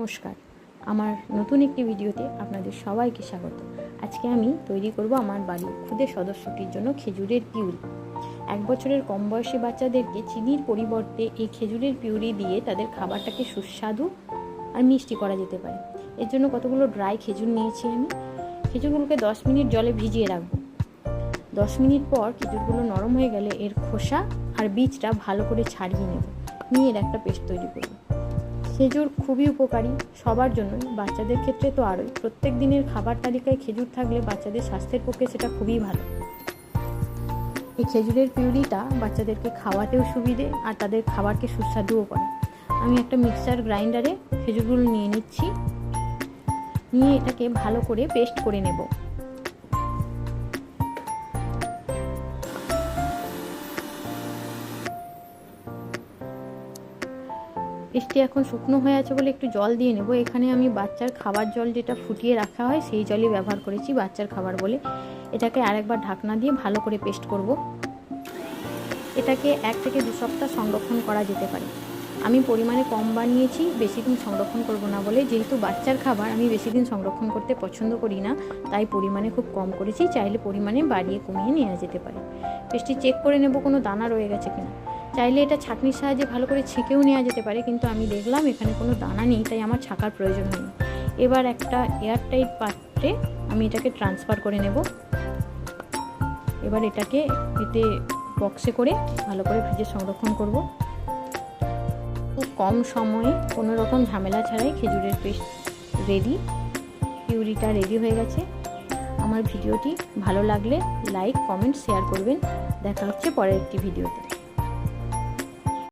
নমস্কার। আমার নতুন একটি ভিডিওতে আপনাদের সবাইকে স্বাগত। আজকে আমি তৈরি করব আমার বাড়ির খুদে সদস্যটির জন্য খেজুরের পিউরি। এক বছরের কম বয়সী বাচ্চাদেরকে চিনির পরিবর্তে এই খেজুরের পিউরি দিয়ে তাদের খাবারটাকে সুস্বাদু আর মিষ্টি করা যেতে পারে। এর জন্য কতগুলো ড্রাই খেজুর নিয়েছি আমি। খেজুরগুলোকে দশ মিনিট জলে ভিজিয়ে রাখব। দশ মিনিট পর খেজুরগুলো নরম হয়ে গেলে এর খোসা আর বীজটা ভালো করে ছাড়িয়ে নেব। নিয়ে এর একটা পেস্ট তৈরি করব। খেজুর খুবই উপকারী সবার জন্যই। বাচ্চাদের ক্ষেত্রে তো আরোই। প্রত্যেক দিনের খাবার তালিকায় খেজুর থাকলে বাচ্চাদের স্বাস্থ্যের পক্ষে সেটা খুবই ভালো। এই খেজুরের পিউরিটা বাচ্চাদেরকে খাওয়াতেও সুবিধে আর তাদের খাবারকে সুস্বাদুও করে। আমি একটা মিক্সার গ্রাইন্ডারে খেজুরগুলো নিয়ে নিচ্ছি। নিয়ে এটাকে ভালো করে পেস্ট করে নেব। পেস্টটি এখন শুকনো হয়ে আছে বলে একটু জল দিয়ে নেব। এখানে আমি বাচ্চার খাবার জল যেটা ফুটিয়ে রাখা হয়, সেই জলই ব্যবহার করেছি বাচ্চার খাবার বলে। এটাকে আরেকবার ঢাকনা দিয়ে ভালো করে পেস্ট করব। এটাকে এক থেকে দু সপ্তাহ সংরক্ষণ করা যেতে পারে। আমি পরিমাণে কম বানিয়েছি, বেশি দিন সংরক্ষণ করব না বলে। যেহেতু বাচ্চার খাবার আমি বেশি দিন সংরক্ষণ করতে পছন্দ করি না, তাই পরিমাণে খুব কম করেছি। চাইলে পরিমাণে বাড়িয়ে কমিয়ে নেওয়া যেতে পারে। পেস্টটি চেক করে নেব, কোনো দানা রয়ে গেছে কিনা। চাইলে এটা ছাঁকনির সাহায্যে ভালো করে ছেঁকেও নেওয়া যেতে পারে, কিন্তু আমি দেখলাম এখানে কোনো দানা নেই, তাই আমার ছাকার প্রয়োজন হয়নি এবার একটা এয়ারটাইট পাত্রে আমি এটাকে ট্রান্সফার করে নেব। এবার এটাকে এতে বক্সে করে ভালো করে ফ্রিজে সংরক্ষণ করব। খুব কম সময়ে কোনো রকম ঝামেলা ছাড়াই খেজুরের পেস্ট রেডি, পিউরিটা রেডি হয়ে গেছে। আমার ভিডিওটি ভালো লাগলে লাইক, কমেন্ট, শেয়ার করবেন। দেখা হচ্ছে পরের একটি ভিডিওতে।